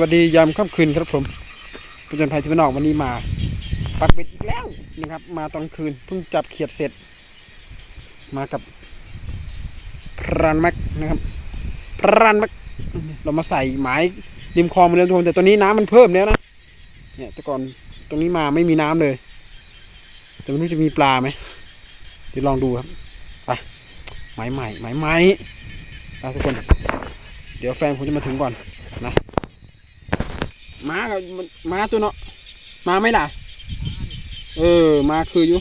วัสดียามค่ำคืนครับผมประจนภัยที่พี่น้องวันนี้มา ปักเบ็ดอีกแล้วนะครับ มาตอนคืนเพิ่งจับเขียดเสร็จ มากับพรานแม็กนะครับ พรานแม็กเรามาใส่หมายริมคลองมาเลยทุกคนแต่ตอนนี้น้ำมันเพิ่มแล้วนะเนี่ยแต่ก่อนตรงนี้มาไม่มีน้ำเลย แต่ไม่รู้จะมีปลาไหมเดี๋ยวลองดูครับไปหมายใหม่หมายใหม่ทุกคน เดี๋ยวแฟนผมจะมาถึงก่อนนะ มากับมันมาตัวเนาะมาไหมล่ะ เออมาคืออยู่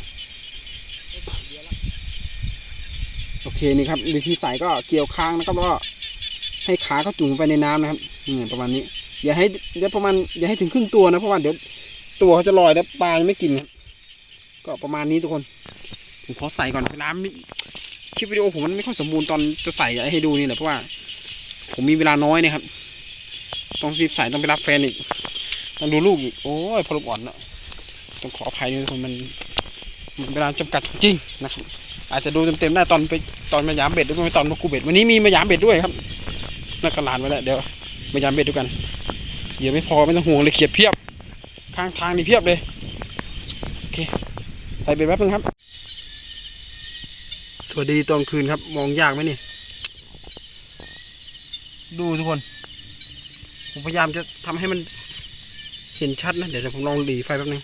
โอเคนี่ครับวิธีใส่ก็เกี่ยวค้างนะครับแล้วก็ให้ขาเขาจุ่มไปในน้ำนะครับนี่ประมาณนี้ อย่าให้อย่าประมาณอย่าให้ถึงครึ่งตัวนะเพราะว่าเดี๋ยวตัวเขาจะลอยแล้วปลายังไม่กินครับก็ประมาณนี้ทุกคนผมขอใส่ก่อนเวลาไม่คลิปวิดีโอผมมันไม่ค่อยสมบูรณ์ตอนจะใส่ให้ดูนี่แหละเพราะว่า ผมมีเวลาน้อยนะครับ ต้องรีบใส่ต้องไปรับแฟนอีกต้องดูลูกอีก โอ้ยพลบอ่อนนะต้องขออภัยด้วยทุกคนมันมันเวลาจำกัดจริงนะครับอาจจะดูเต็มๆได้ตอนไปตอนมายามเบ็ดด้วยไม่ตอนมากูเบ็ดวันนี้มีมายามเบ็ดด้วยครับนักกระลานไว้แล้วเดี๋ยวมายามเบ็ดด้วยกันเดี๋ยวไม่พอไม่ต้องห่วงเลยเขียดเพียบ ข้างทางนี่เพียบเลยโอเคใส่เบ็ดแป๊บนึงครับ สวัสดีตอนคืนครับ มองยากไหมนี่ ดูทุกคน ผมพยายามจะทำให้มันเห็นชัดนะ เดี๋ยวผมลองหลีไฟแป๊บนึง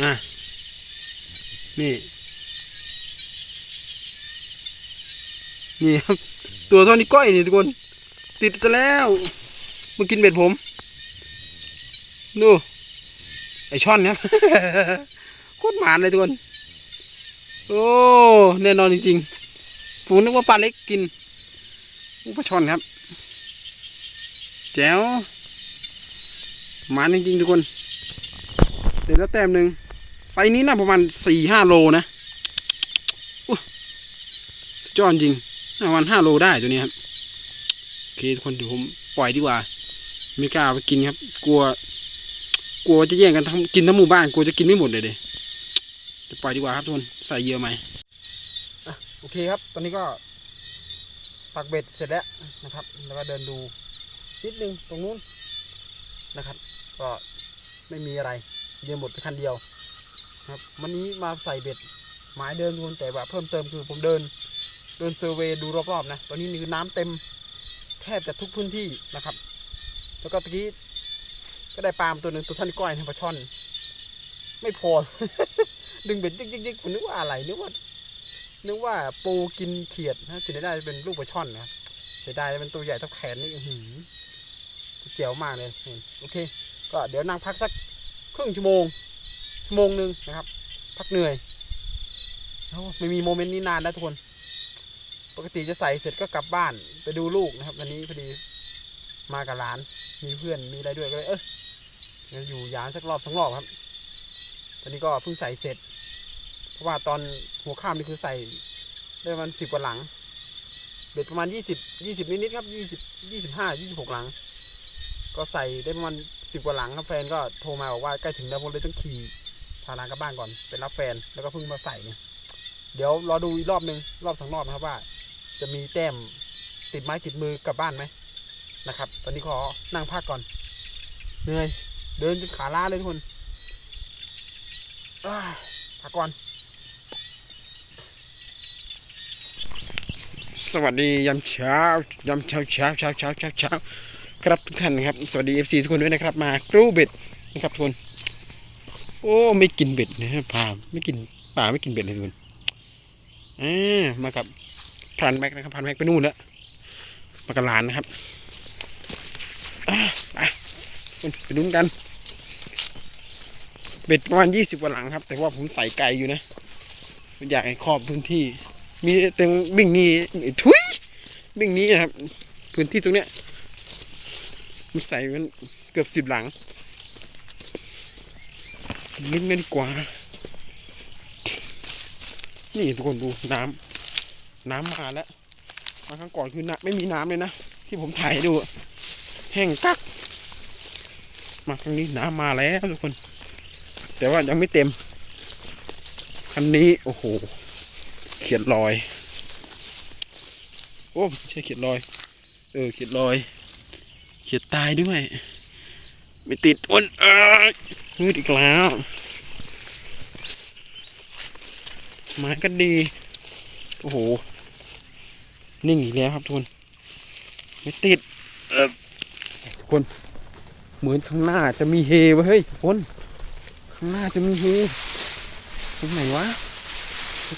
อะ นี่ นี่ครับ ตัวเท่านี้ก้อยนี่ทุกคน ติดซะแล้วมากินเบ็ดผม ดู ไอช่อนครับโคตรหมานเลยทุกคน โอ้ แน่นอนจริง ๆ ผมนึกว่าปลาเล็กกินอู้ปลาช่อนครับ แจ๋วมานจริงๆทุกคนเดี๋ยวแล้วแต้มหนึ่งไซนี้น่าประมาณสี่ห้าโลนะอู้สุดยอดจริงประมาณห้าโลได้ตัวนี้ครับโอเคทุกคนเดี๋ยวผมปล่อยดีกว่า ไม่กล้าเอาไปกินครับ กลัว กลัวจะแย่งกันทั้งกินทั้งหมู่บ้านกลัวจะกินไม่หมดเลยเดี๋ยวปล่อยดีกว่าครับทุกคนใส่เยื่อใหม เคครับ ตอนนี้ก็ปักเบ็ดเสร็จแล้วนะครับ แล้วก็เดินดูนิดนึงตรงนู้นนะครับ ก็ไม่มีอะไรเยี่ยมหมดไปคันเดียวครับวันนี้มาใส่เบ็ดหมายเดิมทุกคนแต่ว่าเพิ่มเติมคือผมเดินเดินเซอร์เวย์ดูรอบๆนะตอนนี้คือน้ำเต็มแทบจะทุกพื้นที่นะครับ แล้วก็ตะกี้ก็ได้ปลามตัวหนึ่งตัวท่านก้อยนะปลาช่อน ไม่พอ ดึงเบ็ดยิกยิกยิกผมนึกว่าอะไรนึกว่า นึกว่าปูกินเขียดนะที่ไหนได้เป็นลูกปลาช่อนนะเสียดายเป็นตัวใหญ่ท่าแขนนี่หือเจ๋วมากเลยโอเค ก็เดี๋ยวนั่งพักสักครึ่งชั่วโมงชั่วโมงหนึ่งนะครับ พักเหนื่อยโอ้ไม่มีโมเมนต์นี้นานแล้วทุกคน ปกติจะใส่เสร็จก็กลับบ้านไปดูลูกนะครับวันนี้พอดีมากับหลาน มีเพื่อนมีอะไรด้วยก็เลยเอออยู่ยานสักรอบสองรอบครับตอนนี้ก็เพิ่งใส่เสร็จ ราะว่าตอนหัวข้ามนี่คือใส่ได้ประมาณสิบกว่าหลังเบ็ดประมาณยี่สิบยี่สิบนิดๆครับยี่สิบยี่สิบห้ายี่สิบหกหลัง ก็ใส่ได้ประมาณสิบกว่าหลังครับแฟนก็โทรมาบอกว่าใกล้ถึงแล้วผมเลยต้องขี่พาลานกลับบ้านก่อนไปรับแฟนแล้วก็เพิ่งมาใส่เนี่ยเดี๋ยวรอดูอีกรอบหนึ่งรอบสองรอบนะครับว่า จะมีแต้มติดไม้ติดมือกลับบ้านไหมนะครับ ตอนนี้ขอนั่งพักก่อนเหนื่อยเดินจนขาล้าเลยทุกคนอ้ายพักก่อน สวัสดียามเช้ายามเช้าเช้าเช้าเช้าเช้าเช้าครับทุกท่านนะครับสวัสดีเอฟซีทุกคนด้วยนะครับ มากรูเบ็ดนะครับทุกคนโอ้ไม่กินเบ็ดนะฮะปลาไม่กินปลาไม่กินเบ็ดเลยทุกคนอ่ามากับพันแม็กนะครับพันแม็กไปนู่นแล้วมากับหลานนะครับไปไปดูกัน เบ็ดประมาณยี่สิบกว่าหลังครับ แต่ว่าผมใส่ไกลอยู่นะอยากให้ครอบพื้นที่ มีแต่บิ่งนี้ทุยบิ่งนี้นะครับ พื้นที่ตรงเนี้ยมันใส่มันเกือบสิบหลังลิ้นกันดีกว่า นี่ทุกคนดูน้ำน้ำมาแล้วมาครั้งก่อนคือน้ำไม่มีน้ำเลยนะ ที่ผมถ่ายดู แห้งกัก มาครั้งนี้น้ำมาแล้วทุกคน แต่ว่ายังไม่เต็ม คันนี้ โอ้โห ขียนรอย โอ้ไม่ใช่เขียดลอย เออเขียดลอย เขียดตายด้วย ไม่ติดอ้นเอ้ยมืดอีกแล้ว ไม้ก็ดี โอ้โห นิ่งอีกแล้วครับทุกคนไม่ติดเอิบทุกคน เหมือนข้างหน้าจะมีเฮวะเฮ้ยทุกคน ข้างหน้าจะมีเฮตรงไหนวะ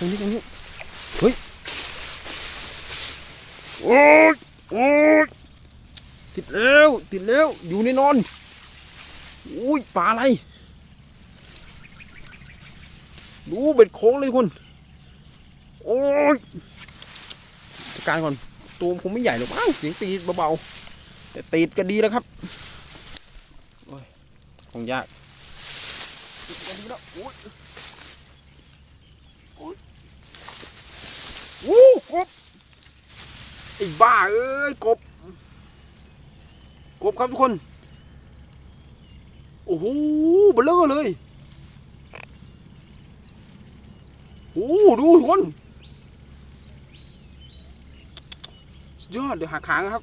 ตรงนี้ตรงนี้ เฮ้ย โอ๊ยโอ๊ยติดแล้ว ติดแล้ว อยู่ในนอนอุ้ยปลาอะไร ดูเบ็ดโค้งเลยคุณโอ้ยจัดการก่อน ตัวผมไม่ใหญ่หรอกมั้งเสียงตีเบาๆ แต่ตีดก็ดีแล้วครับโอ้ยคงยากโอ้ยโอ้ อ้บไอ้บ้า เอ้ยกบ กบครับทุกคน โอ้โหเบลอเลยโอ้ดูทุกคนสุดยอดเดี๋ยวหักขางครับ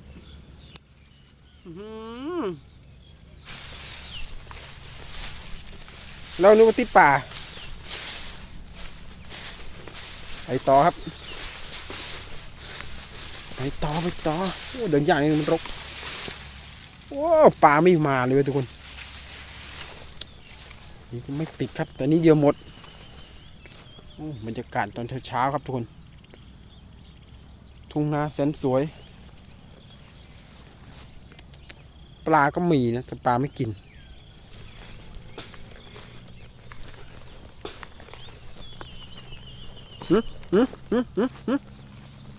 เรานึกว่าติดป่า ไปต่อครับ ไปต่อไปต่อโอ้เดินยากนี่มันรกโอ้ปลาไม่มาเลยทุกคนนี่ไม่ติดครับ แต่นี่เดียวหมดบรรยากาศตอนเช้าครับทุกคน ทุ่งนาแสนสวย ปลาก็มีนะ แต่ปลาไม่กิน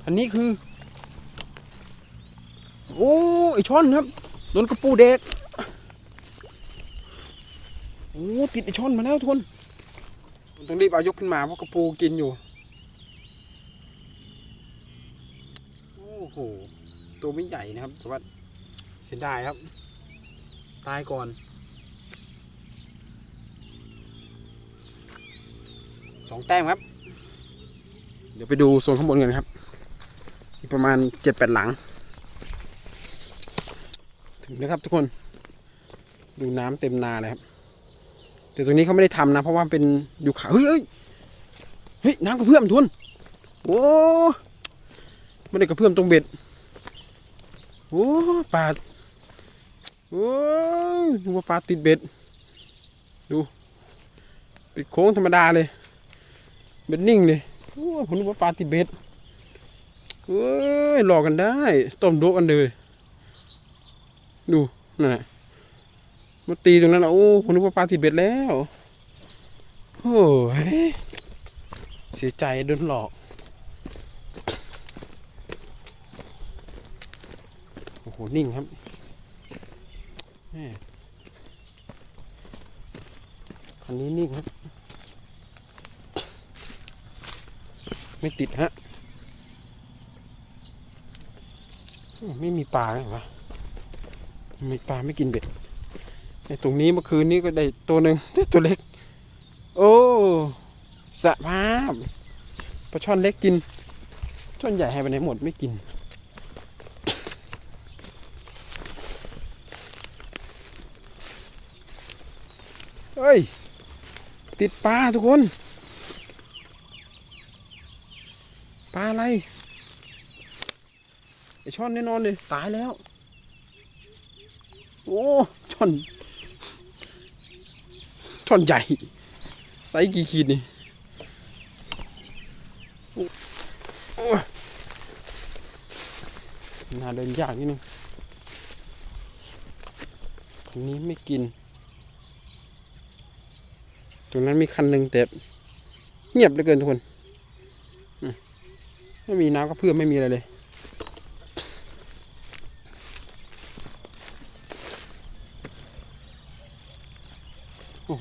อันนี้คือ โอ้ไอช่อนครับโดนกระปูเด็กโอ้ติดไอช่อนมาแล้วทุกคนต้องรีบเอายกขึ้นมาเพราะกระปูกินอยู่โอ้โหตัวไม่ใหญ่นะครับแต่ว่าเสียดายครับ ตายก่อนสองแต้มครับ เดี๋ยวไปดูโซนข้างบนกันครับ อีกประมาณเจ็ดแปดหลังถึง นะครับ ทุกคนดูน้ำเต็มนาเลยครับ แต่ตรงนี้เขาไม่ได้ทำนะ เพราะว่าเป็นอยู่ขาเฮ้ยเฮ้ยเฮ้ยน้ำกระเพื่อมทุนโอ้ไม่ได้กระเพื่อมตรงเบ็ดโอ้ปลาโอ้ยนึกว่าปลาติดเบ็ด ดูเป็นโค้งธรรมดาเลยเบ็ดนิ่งเลยโอ้ผมนึกว่าปลาติดเบ็ดเอ้ยหลอกกันได้ ต้มโดกันเลย ดูนั่นแหละมาตีตรงนั้นอะโอ้ผมนึกว่าปลาติดเบ็ดแล้วโอ้ยเสียใจโดนหลอก โอ้โห นิ่งครับแม่คันนี้นิ่งครับ ไม่ติดฮะ ไม่มีปลาเลยวะ ไม่ปลาไม่กินเบ็ดไอ้ตรงนี้เมื่อคืนนี้ก็ได้ตัวหนึ่งได้ตัวเล็ก โอ้สภาพปลาช่อนเล็กกินช่อนใหญ่ให้ไปไหนหมดไม่กิน เฮ้ย ติดปลาทุกคนปลาอะไรไอช่อนแน่นอนเลยตายแล้ว โอ้ช่อนช่อนใหญ่ไซส์กี่ขีดนี่โอ้โอ้ยน่าเดินยากนิดนึงคันนี้ไม่กิน ตรงนั้นมีคันหนึ่งแต่เงียบเหลือเกินทุกคน ไม่มีน้ำก็เพื่อไม่มีอะไรเลย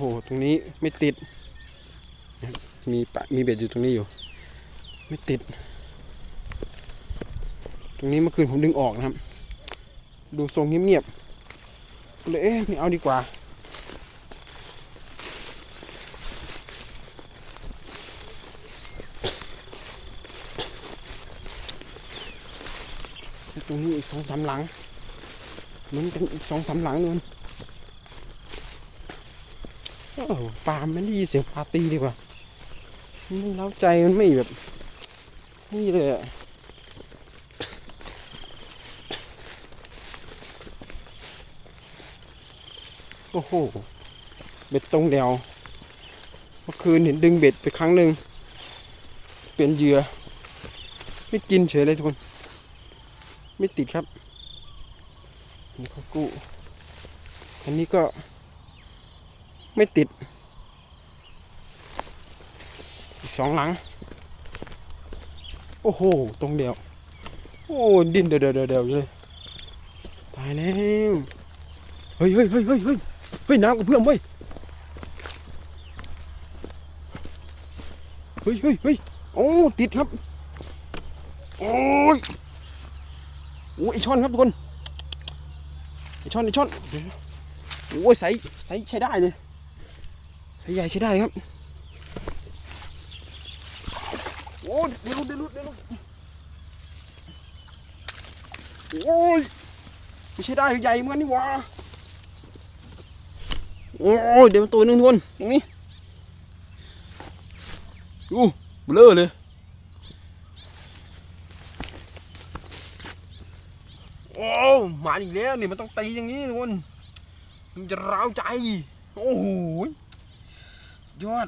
โอ้โห ตรงนี้ไม่ติด มีปะมีเบ็ดอยู่ตรงนี้อยู่ ไม่ติด ตรงนี้เมื่อคืนผมดึงออกนะครับ ดูทรงเงียบๆเลยเอ๊ะไม่เอาดีกว่าตรงนี้อีกสองสาหลังเหมันกันอีกสองสาหลังนู่นโอ้ปลาไม่ได้ยินเสียงปลาตีดีกว่ามันไม่เล้าใจมันไม่แบบ นี่เลยอะโอ้โห เบ็ดตรงเดียวเมื่อคืนเห็นดึงเบ็ดไปครั้งหนึ่งเปลี่ยนเหยื่อ ไม่กินเฉยเลยทุกคน ไม่ติดครับนี่เขากู้อันนี้ก็ ไม่ติด อีกสองหลัง โอ้โห ตรงเดียว โอ้ ดินเดียวเดียวเดียวเดียวอยู่เลย ตายแล้ว เฮ้ยเฮ้ยเฮ้ยเฮ้ยเฮ้ยเฮ้ยน้ำกับเพื่อนเว้ยเฮ้ยเฮ้ยเฮ้ยโอ้ ติดครับ โอ้ยโอ้ยไอช่อนครับทุกคนไอช่อนไอช่อนโอ้ยใสใสใช้ได้เลย ใสใหญ่ใช้ได้ครับโอ้ยเดี๋ยวลุดเดี๋ยวลุดเดี๋ยวลุดโอ้ยไม่ใช่ได้ใหญ่เหมือนกันนี่หว่าโอ้ยเดี๋ยวตัวหนึงทุกคนตรงนี้ดูเบลอเลยโอ้มาอีกแล้วนี่มันต้องตีอย่างนี้ทุกคนมันจะร้าวใจ โอ้โห ยอด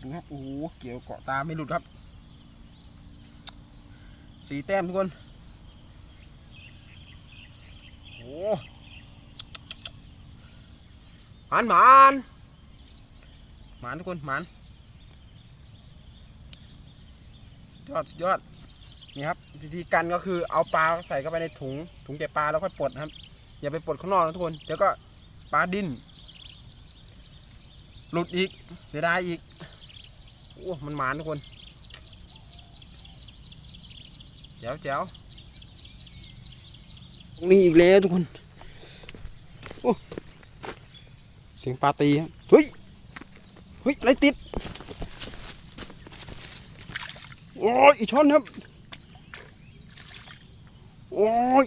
ดูครับ โอ้โห เกี่ยวเกาะตาไม่หลุดครับ สีแต้มทุกคน โอ้หมานหมานหมานทุกคนหมานยอดยอด นี่ครับ วิธีการก็คือเอาปลาใส่เข้าไปในถุง ถุงเก็บปลาแล้วค่อยปลดนะครับ อย่าไปปลดข้างนอกนะทุกคน เดี๋ยวก็ปลาดิ้น หลุดอีก เสียดายอีก โอ้ มันหมานทุกคน แจ๋วแจ๋วตรงนี้อีกแล้วทุกคน โอ้ เสียงปลาตีครับเฮ้ย เฮ้ย อะไรติด โอ้ยอีช้อนครับ โอ้ย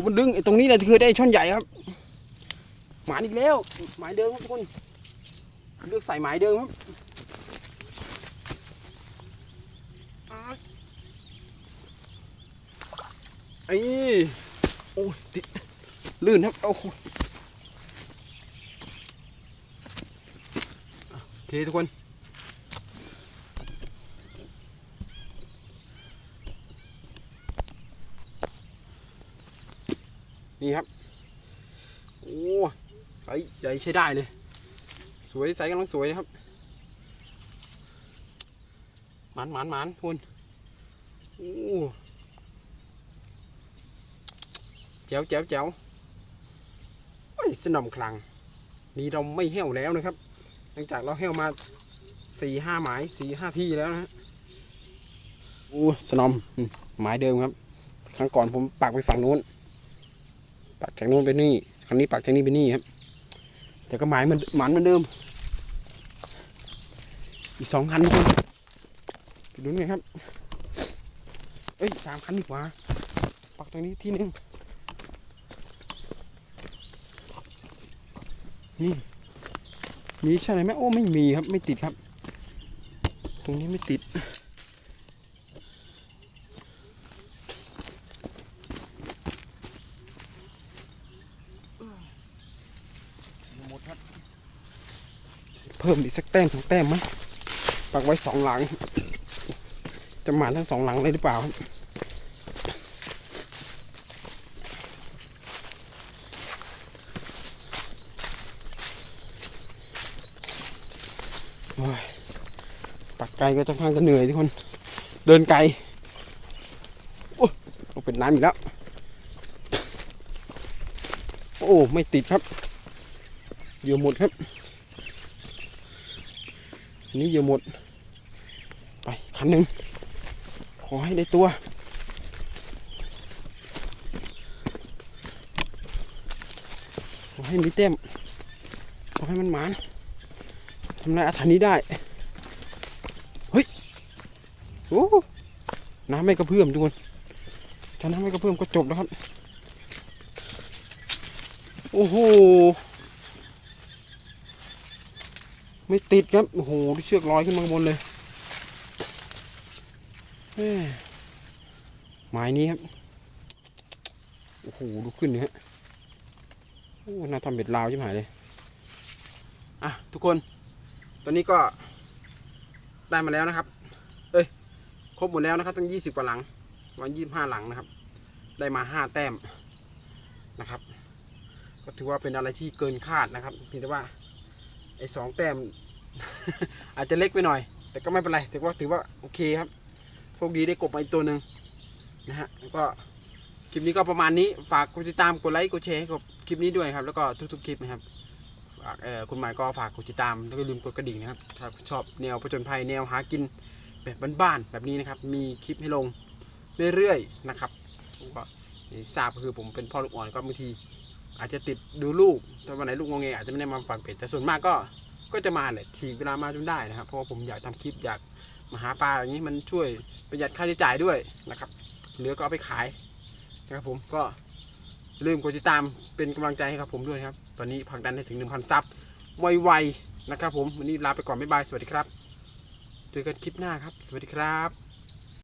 ดูมันดึงไอ้ตรงนี้แหละที่เคยได้ช่อนใหญ่ครับ หมายอีกแล้ว หมายเดิมครับทุกคน เลือกใส่หมายเดิมครับไอ้โอ้ยติดลื่นครับโอ้โหโอเคทุกคน นี่ครับ โอ้ไซส์ใหญ่ใช้ได้เลย สวยไซส์กำลังสวยนะครับหมันหมันหมันทุนโอ้แจ๋วแจ๋วแจ๋วโอ้สนอมคลัง นี่เราไม่เหี้ยวแล้วนะครับ หลังจากเราเหี้ยวมาสี่ห้าหมายสี่ห้าที่แล้วนะฮะโอ้สนอมอืมหมายเดิมครับ ครั้งก่อนผมปักไปฝั่งนู้น ปักจากนู้นไปนี่ครั้งนี้ปักจากนี้ไปนี่ครับ แต่ก็หมายมันหมันเหมือนเดิม อีกสองคันทุกคนไปดูหน่อยครับเอ้ยสามคันดีกว่า ปักตรงนี้ที่หนึ่งนี่มีใช่ไหมโอ้ไม่มีครับ ไม่ติดครับ ตรงนี้ไม่ติด หมดครับ เพิ่มอีกสักแต้มสองแต้มมั้ยปักไว้สองหลัง จะมาทั้งสองหลังเลยหรือเปล่าโอ้ยปักไกลก็จะพังจะเหนื่อยทุกคน เดินไกล โอ้เป็นน้ำอีกแล้ว โอ้ ไม่ติดครับเยื่หมดครับ อันนี้เยื่อหมด ไปคันหนึ่งขอให้ได้ตัว ขอให้มีเต็มขอให้มันหมานทำลายอาถรรพ์นี้ได้ เฮ้ย โอ้น้ำไม่กระเพื่อมทุกคนถ้าน้ำไม่กระเพื่อมก็จบแล้วครับ โอ้โห ไม่ติดครับ โอ้โหดูเชือกลอยขึ้นมาบนเลยแม่หมายนี้ครับ โอ้โหดูขึ้นเนี่ยโอ้น่าทำเบ็ดลาวใช่ไหมเลย อะ ทุกคน ตอนนี้ก็ได้มาแล้วนะครับ เอ้ย ครบหมดแล้วนะครับ ตั้งยี่สิบกว่าหลัง วันยี่ห้าหลังนะครับ ได้มาห้าแต้มนะครับ ก็ถือว่าเป็นอะไรที่เกินคาดนะครับเพียงแต่ว่า ไอ้สองแต้ม อาจจะเล็กไปหน่อย แต่ก็ไม่เป็นไรถือว่าถือว่าโอเคครับโชคดีได้กบมาอีกตัวหนึ่งนะฮะแล้วก็คลิปนี้ก็ประมาณนี้ฝากกดติดตามกดไลค์กดแชร์ให้กับคลิปนี้ด้วยครับ แล้วก็ทุกๆคลิปนะครับฝากเอ่อคุณหมายก็ฝากกดติดตามแล้วก็ลืมกดกระดิ่งนะครับถ้าชอบแนวผจญภัยแนวหากินแบบบ้านๆแบบนี้นะครับ มีคลิปให้ลงเรื่อยๆนะครับก็อย่างที่ทราบคือผมเป็นพ่อลูกอ่อนก็บางที อาจจะติดดูลูกถ้าวันไหนลูกงงเงอาจจะไม่ได้มาฝังเป็ดแต่ส่วนมากก็ก็จะมาแหละฉีกเวลามาจนได้นะครับ เพราะว่าผมอยากทำคลิปอยากมาหาปลาอย่างนี้มันช่วยประหยัดค่าใช้จ่ายด้วยนะครับเหลือก็เอาไปขายนะครับผมก็ลืมกดติดตามเป็นกำลังใจให้กับผมด้วยครับ ตอนนี้ผลักดันให้ถึง 1,000 ซับไวๆนะครับผมวันนี้ลาไปก่อนบ๊ายบายสวัสดีครับ เจอกันคลิปหน้าครับ สวัสดีครับ